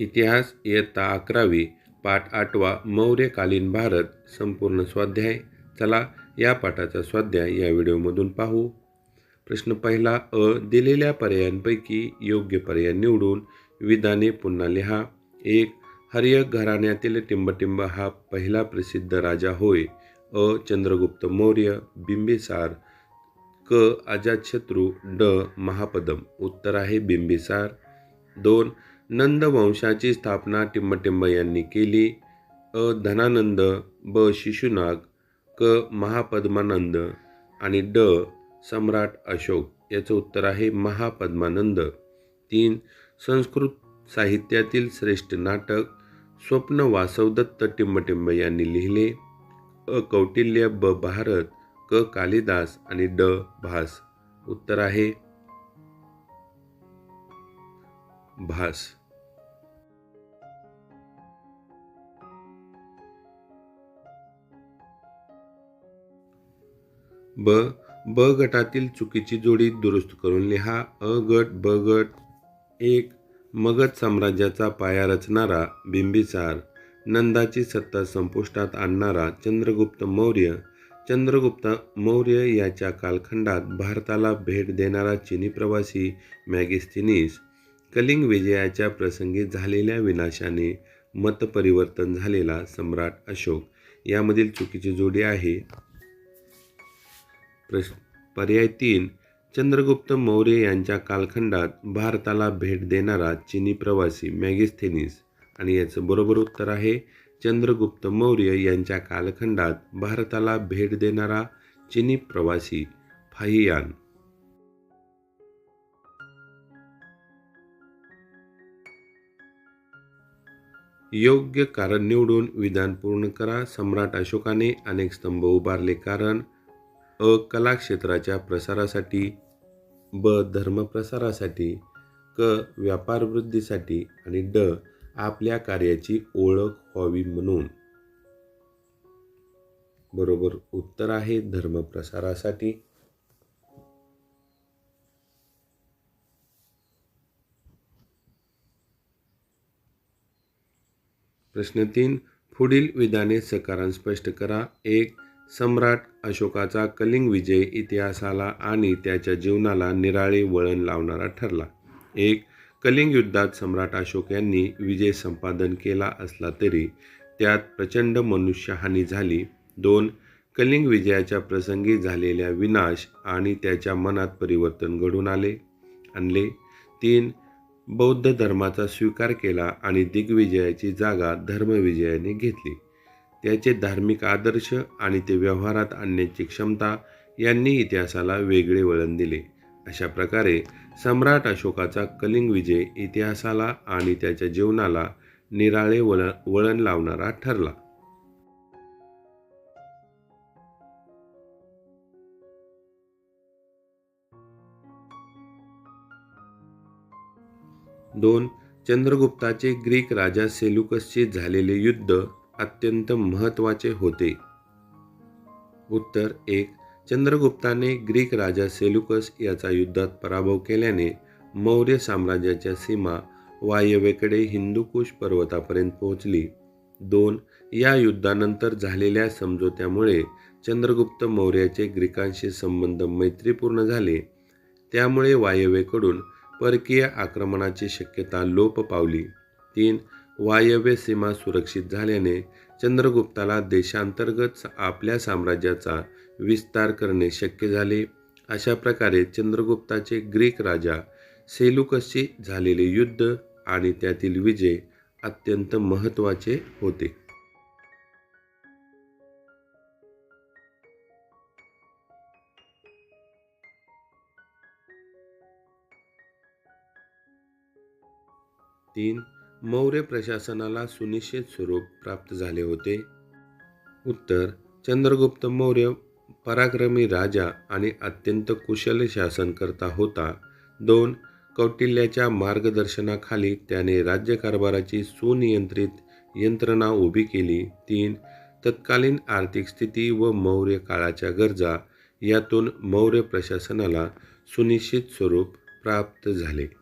इतिहास इयत्ता अकरावी पाठ आठवा मौर्यकालीन भारत संपूर्ण स्वाध्याय. चला या पाठाचा स्वाध्याय या व्हिडिओमधून पाहू. प्रश्न पहिला अ दिलेल्या पर्यायांपैकी योग्य पर्याय निवडून विधाने पुन्हा लिहा. एक हर्यक घराण्यातील टिंबटिंब हा पहिला प्रसिद्ध राजा होय. अ चंद्रगुप्त मौर्य बिंबिसार क अजातशत्रू ड महापदम. उत्तर आहे बिंबिसार. दोन नंद वंशाची स्थापना टिंबटिंब यांनी केली. अ. धनानंद ब. शिशुनाग क. महापद्मानंद आणि ड. सम्राट अशोक याचं उत्तर आहे महापद्मानंद. तीन. संस्कृत साहित्यातील श्रेष्ठ नाटक स्वप्न वासवदत्त टिंबटिंब यांनी लिहिले. अ. कौटिल्य ब. भारत क. कालिदास आणि ड. भास. उत्तर आहे भास. ब ब गटातील चुकीची जोडी दुरुस्त करून लिहा. अ गट ब गट. एक मगध साम्राज्याचा पाया रचणारा बिंबिसार नंदाची सत्ता संपुष्टात आणणारा चंद्रगुप्त मौर्य. चंद्रगुप्त मौर्य याच्या कालखंडात भारताला भेट देणारा चिनी प्रवासी मॅगिस्थिनीस कलिंग विजयाच्या प्रसंगी झालेल्या विनाशाने मतपरिवर्तन झालेला सम्राट अशोक. यामधील चुकीची जोडी आहे. प्रश्न. पर्याय तीन. चंद्रगुप्त मौर्य यांच्या कालखंडात भारताला भेट देणारा चिनी प्रवासी मॅगिस्थेनिस. आणि याचं बरोबर उत्तर आहे चंद्रगुप्त मौर्य यांच्या कालखंडात भारताला भेट देणारा चिनी प्रवासी फाहियान. योग्य कारण निवडून विधान पूर्ण करा. सम्राट अशोकाने अनेक स्तंभ उभारले कारण अ कलाक्षेत्राच्या प्रसारासाठी ब धर्मप्रसारासाठी क व्यापार वृद्धीसाठी आणि ड आपल्या कार्याची ओळख व्हावी म्हणून. बरोबर उत्तर आहे धर्मप्रसारासाठी. प्रश्न तीन पुढील विधाने सकारान स्पष्ट करा. एक सम्राट अशोकाचा कलिंग विजय इतिहासाला आणि त्याच्या जीवनाला निराळे वळण लावणारा ठरला. एक कलिंग युद्धात सम्राट अशोक यांनी विजय संपादन केला असला तरी त्यात प्रचंड मनुष्यहानी झाली. दोन कलिंग विजयाच्या प्रसंगी झालेल्या विनाश आणि त्याच्या मनात परिवर्तन घडून आले. आणले. तीन बौद्ध धर्माचा स्वीकार केला आणि दिग्विजयाची जागा धर्मविजयाने घेतली. त्याचे धार्मिक आदर्श आणि ते व्यवहारात आणण्याची क्षमता यांनी इतिहासाला वेगळे वळण दिले. अशा प्रकारे सम्राट अशोकाचा कलिंग विजय इतिहासाला आणि त्याच्या जीवनाला निराळे वळ वळण लावणारा ठरला. दोन चंद्रगुप्ताचे ग्रीक राजा सेलुकसशी झालेले युद्ध अत्यंत महत्त्वाचे होते. उत्तर एक. चंद्रगुप्ताने ग्रीक राजा सेलुकस याचा युद्धात पराभव केल्याने मौर्य साम्राज्याच्या सीमा वायव्येकडे हिंदुकुश पर्वतापर्यंत पोहोचली. दोन. या युद्धानंतर झालेल्या समझोत्यामुळे चंद्रगुप्त मौर्याचे ग्रीकांशी संबंध मैत्रीपूर्ण झाले. त्यामुळे वायव्येकडून परकीय आक्रमणाची शक्यता लोप पावली. तीन. वायव्य सीमा सुरक्षित झाल्याने चंद्रगुप्ताला देशांतर्गत आपल्या साम्राज्याचा विस्तार करणे शक्य झाले. अशा प्रकारे चंद्रगुप्ताचे ग्रीक राजा सेलुकसशी झालेले युद्ध आणि त्यातील विजय अत्यंत महत्त्वाचे होते. तीन मौर्य प्रशासनाला सुनिश्चित स्वरूप प्राप्त झाले होते. उत्तर चंद्रगुप्त मौर्य पराक्रमी राजा आणि अत्यंत कुशल शासनकर्ता होता. दोन कौटिल्याच्या मार्गदर्शनाखाली त्याने राज्यकारभाराची सुनियंत्रित यंत्रणा उभी केली. तीन तत्कालीन आर्थिक स्थिती व मौर्य काळाच्या गरजा यातून मौर्य प्रशासनाला सुनिश्चित स्वरूप प्राप्त झाले.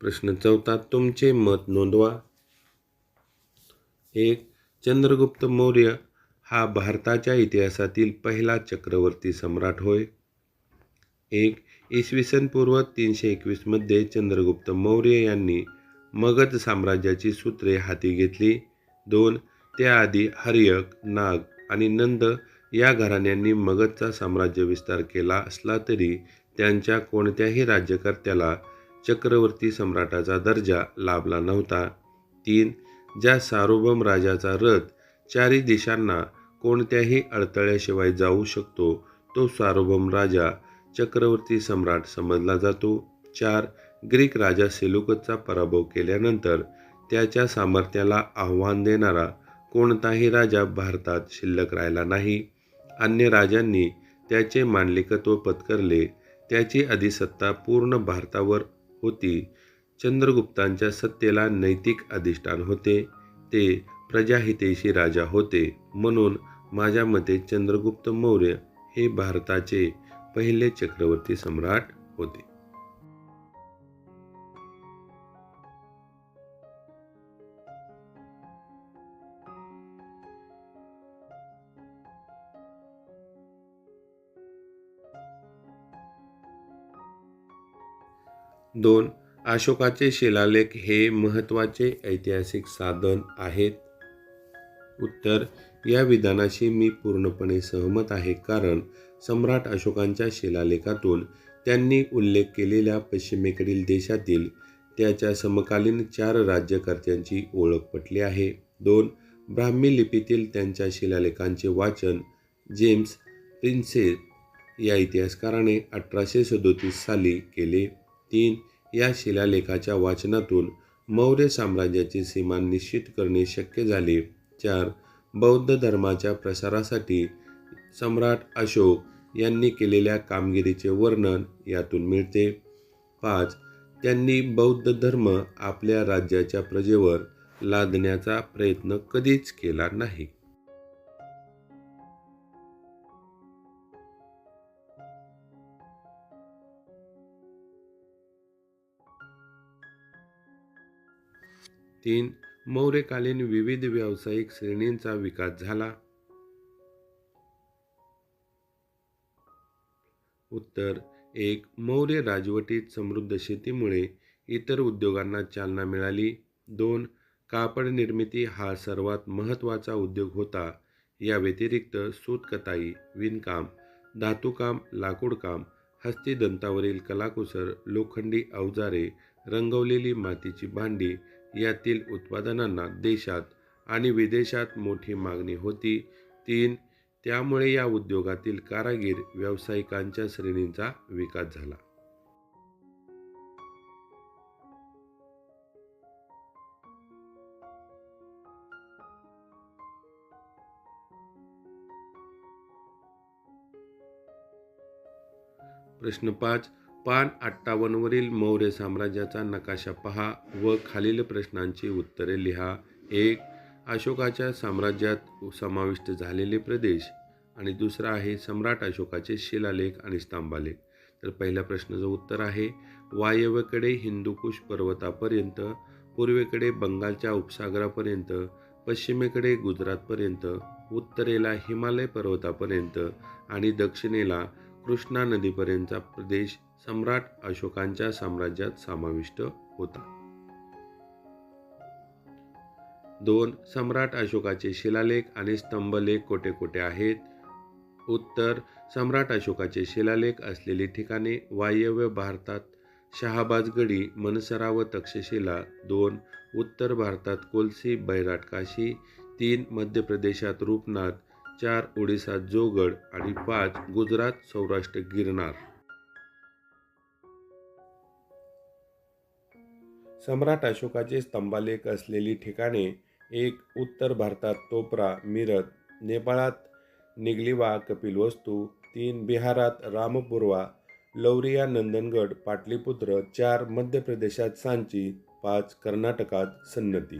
प्रश्न चौथा तुमचे मत नोंदवा. एक चंद्रगुप्त मौर्य हा भारताच्या इतिहासातील पहिला चक्रवर्ती सम्राट होय. एक इसवी सन पूर्व तीनशे एकवीसमध्ये चंद्रगुप्त मौर्य यांनी मगध साम्राज्याची सूत्रे हाती घेतली. दोन त्याआधी हर्यक नाग आणि नंद या घराण्यांनी मगधचा साम्राज्य विस्तार केला असला तरी त्यांच्या कोणत्याही राज्यकर्त्याला चक्रवर्ती सम्राटाचा दर्जा लाभला नव्हता. तीन ज्या सार्वभौम राजाचा रथ चारी देशांना कोणत्याही अडथळ्याशिवाय जाऊ शकतो तो सार्वभौम राजा चक्रवर्ती सम्राट समजला जातो. चार ग्रीक राजा सेलुकतचा पराभव केल्यानंतर त्याच्या सामर्थ्याला आव्हान देणारा कोणताही राजा भारतात शिल्लक राहिला नाही. अन्य राजांनी त्याचे मांडलिकत्व पत्करले त्याची अधिसत्ता पूर्ण भारतावर होती. चंद्रगुप्तांच्या सत्तेला नैतिक अधिष्ठान होते. ते प्रजाहितेशी राजा होते. म्हणून माझ्या मते चंद्रगुप्त मौर्य हे भारताचे पहिले चक्रवर्ती सम्राट होते. दोन अशोकाचे शिलालेख हे महत्त्वाचे ऐतिहासिक साधन आहेत. उत्तर या विधानाशी मी पूर्णपणे सहमत आहे कारण सम्राट अशोकांच्या शिलालेखातून त्यांनी उल्लेख केलेल्या पश्चिमेकडील देशातील त्याच्या समकालीन चार राज्यकर्त्यांची ओळख पटली आहे. दोन ब्राह्मी लिपीतील त्यांच्या शिलालेखांचे वाचन जेम्स प्रिन्सेस या इतिहासकाराने अठराशे सदोतीस साली केले. तीन या शिलालेखाच्या वाचनातून मौर्य साम्राज्याची सीमा निश्चित करणे शक्य झाले. चार बौद्ध धर्माच्या प्रसारासाठी सम्राट अशोक यांनी केलेल्या कामगिरीचे वर्णन यातून मिळते. पाच त्यांनी बौद्ध धर्म आपल्या राज्याच्या प्रजेवर लादण्याचा प्रयत्न कधीच केला नाही. तीन मौर्यकालीन विविध व्यावसायिक श्रेणींचा विकास झाला. उत्तर एक मौर्य राजवटीत समृद्ध शेतीमुळे इतर उद्योगांना चालना मिळाली. दोन कापड निर्मिती हा सर्वात महत्त्वाचा उद्योग होता. या व्यतिरिक्त सूतकताई विणकाम धातुकाम लाकूडकाम हस्तिदंतावरील कलाकुसर लोखंडी अवजारे रंगवलेली मातीची भांडी यातील उत्पादनांना देशात आणि विदेशात मोठी मागणी होती. तीन त्यामुळे या उद्योगातील कारागीर व्यावसायिकांच्या श्रेणींचा विकास झाला. प्रश्न पाच पान अठ्ठावन्नवरील मौर्य साम्राज्याचा नकाशा पहा व खालील प्रश्नांची उत्तरे लिहा. एक अशोकाच्या साम्राज्यात समाविष्ट झालेले प्रदेश आणि दुसरा आहे सम्राट अशोकाचे शिलालेख आणि स्तंभालेख. तर पहिल्या प्रश्नाचं उत्तर आहे वायव्यकडे हिंदुकुश पर्वतापर्यंत पूर्वेकडे बंगालच्या उपसागरापर्यंत पश्चिमेकडे गुजरातपर्यंत उत्तरेला हिमालय पर्वतापर्यंत आणि दक्षिणेला कृष्णा नदीपर्यंतचा प्रदेश सम्राट अशोकांच्या साम्राज्यात समाविष्ट होता. दोन सम्राट अशोकाचे शिलालेख आणि स्तंभलेख कोठे कोठे आहेत? उत्तर सम्राट अशोकाचे शिलालेख असलेली ठिकाणे वायव्य भारतात शहाबाजगडी मनसरा व तक्षशिला. दोन उत्तर भारतात कोलसी बैराट काशी. तीन मध्य प्रदेशात रूपनाथ. चार ओडिसात जोगड. आणि पाच गुजरात सौराष्ट्र गिरनार. सम्राट अशोकाचे स्तंभालेख असलेली ठिकाणे एक उत्तर भारतात तोपरा मिरत नेपाळात निगलिवा कपिलवस्तू तीन बिहारात रामपुरवा लौरिया नंदनगड पाटलीपुत्र चार मध्य प्रदेशात सांची पाच कर्नाटकात सन्नती.